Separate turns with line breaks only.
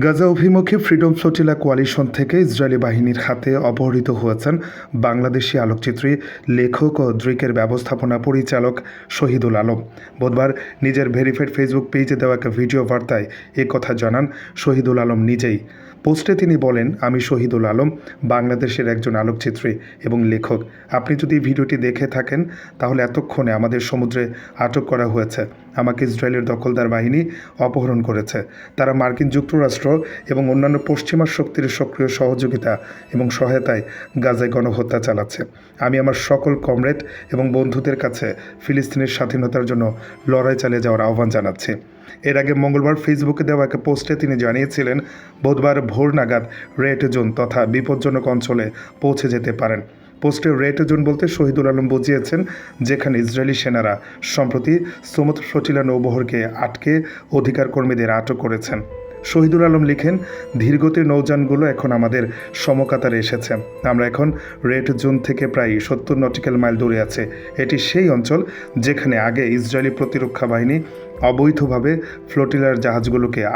গাজা অভিমুখী freedom flotilla coalition থেকে Israeli বাহিনীর হাতে অপহৃত হয়েছেন বাংলাদেশি আলোকচিত্রী, লেখক ও দ্রিকের ব্যবস্থাপনা পরিচালক শহীদুল আলম। বুধবার নিজের ভেরিফাইড ফেসবুক পেজে দেওয়া এক ভিডিও বার্তায় কথা জানান শহীদুল আলম নিজেই। পোস্টে তিনি বলেন, আমি শহীদুল আলম, বাংলাদেশের একজন আলোকচিত্রী এবং লেখক। আপনি যদি ভিডিওটি দেখে থাকেন, তাহলে এতক্ষণে আমাদের সমুদ্রে আটক করা হয়েছে। আমাকে ইসরায়েলের দখলদার বাহিনী অপহরণ করেছে। তারা মার্কিন যুক্তরাষ্ট্র এবং অন্যান্য পশ্চিমা শক্তির সক্রিয় সহযোগিতা এবং সহায়তায় গাজায় গণহত্যা চালাচ্ছে। আমি আমার সকল কমরেড এবং বন্ধুদের কাছে ফিলিস্তিনের স্বাধীনতার জন্য লড়াই চালিয়ে যাওয়ার আহ্বান জানাচ্ছি। এর আগে মঙ্গলবার ফেসবুকে দেওয়া এক পোস্টে তিনি জানিয়েছিলেন, বুধবার ভোর নাগাদ রেড জোন তথা বিপজ্জনক অঞ্চলে পৌঁছে যেতে পারেন। পোস্টে রেড জোন বলতে শহীদুল আলম বুঝিয়েছেন, যেখানে ইসরায়েলি সেনারা সম্প্রতি সমুদ্র ফ্লোটিলা নৌবহরকে আটকে অধিকার কর্মীদের আটক করেছেন। শহীদুল আলম লিখেন, ধীরগতির নৌযানগুলো এখন আমাদের সমকাতারে এসেছে। আমরা এখন রেড জোন থেকে প্রায় সত্তর নটিক্যাল মাইল দূরে আছে। এটি সেই অঞ্চল যেখানে আগে ইসরায়েলি প্রতিরক্ষা বাহিনী অবৈধভাবে ফ্লোটিলার জাহাজগুলোকে